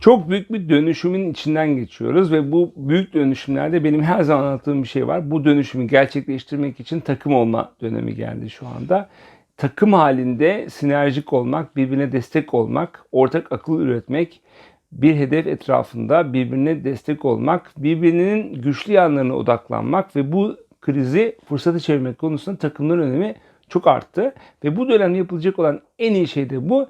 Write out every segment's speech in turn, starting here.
Çok büyük bir dönüşümün içinden geçiyoruz ve bu büyük dönüşümlerde benim her zaman anlattığım bir şey var. Bu dönüşümü gerçekleştirmek için takım olma dönemi geldi şu anda. Takım halinde sinerjik olmak, birbirine destek olmak, ortak akıl üretmek, bir hedef etrafında birbirine destek olmak, birbirinin güçlü yanlarına odaklanmak ve bu krizi fırsata çevirmek konusunda takımların önemi çok arttı. Ve bu dönemde yapılacak olan en iyi şey de bu.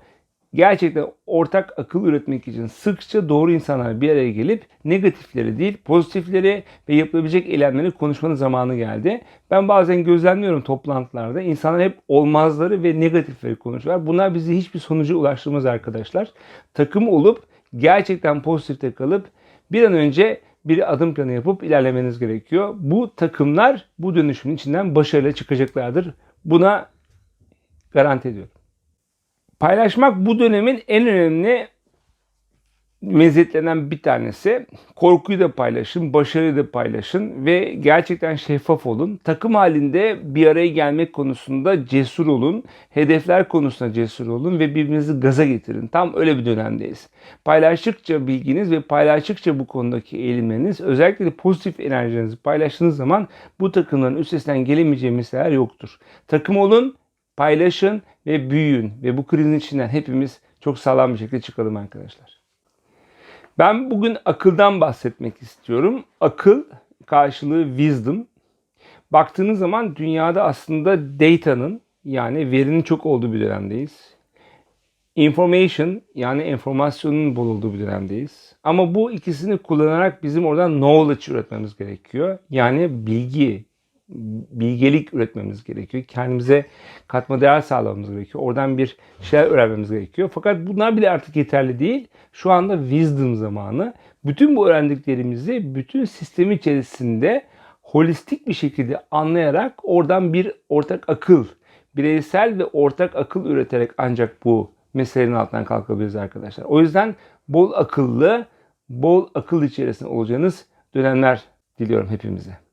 Gerçekten ortak akıl üretmek için sıkça doğru insanlar bir araya gelip negatifleri değil pozitifleri ve yapılabilecek eylemleri konuşmanın zamanı geldi. Ben bazen gözlemliyorum toplantılarda insanlar hep olmazları ve negatifleri konuşuyorlar. Bunlar bizi hiçbir sonuca ulaştırmaz arkadaşlar. Takım olup gerçekten pozitifte kalıp bir an önce bir adım planı yapıp ilerlemeniz gerekiyor. Bu takımlar bu dönüşümün içinden başarıyla çıkacaklardır. Buna garanti ediyorum. Paylaşmak bu dönemin en önemli meziyetlerinden bir tanesi. Korkuyu da paylaşın, başarıyı da paylaşın ve gerçekten şeffaf olun. Takım halinde bir araya gelmek konusunda cesur olun. Hedefler konusunda cesur olun ve birbirinizi gaza getirin. Tam öyle bir dönemdeyiz. Paylaştıkça bilginiz ve paylaştıkça bu konudaki eğilimleriniz özellikle de pozitif enerjinizi paylaştığınız zaman bu takımların üstesinden gelemeyeceği meseleler yoktur. Takım olun, paylaşın ve büyüyün ve bu krizin içinden hepimiz çok sağlam bir şekilde çıkalım arkadaşlar. Ben bugün akıldan bahsetmek istiyorum. Akıl karşılığı wisdom. Baktığınız zaman dünyada aslında data'nın yani verinin çok olduğu bir dönemdeyiz. Information yani enformasyonun bol olduğu bir dönemdeyiz. Ama bu ikisini kullanarak bizim oradan knowledge üretmemiz gerekiyor. Yani bilgi, bilgelik üretmemiz gerekiyor. Kendimize katma değer sağlamamız gerekiyor. Oradan bir şeyler öğrenmemiz gerekiyor. Fakat bunlar bile artık yeterli değil. Şu anda wisdom zamanı. Bütün bu öğrendiklerimizi bütün sistem içerisinde holistik bir şekilde anlayarak oradan bir ortak akıl, bireysel ve ortak akıl üreterek ancak bu meselenin altından kalkabiliriz arkadaşlar. O yüzden bol akıllı, bol akıl içerisinde olacağınız dönemler diliyorum hepimize.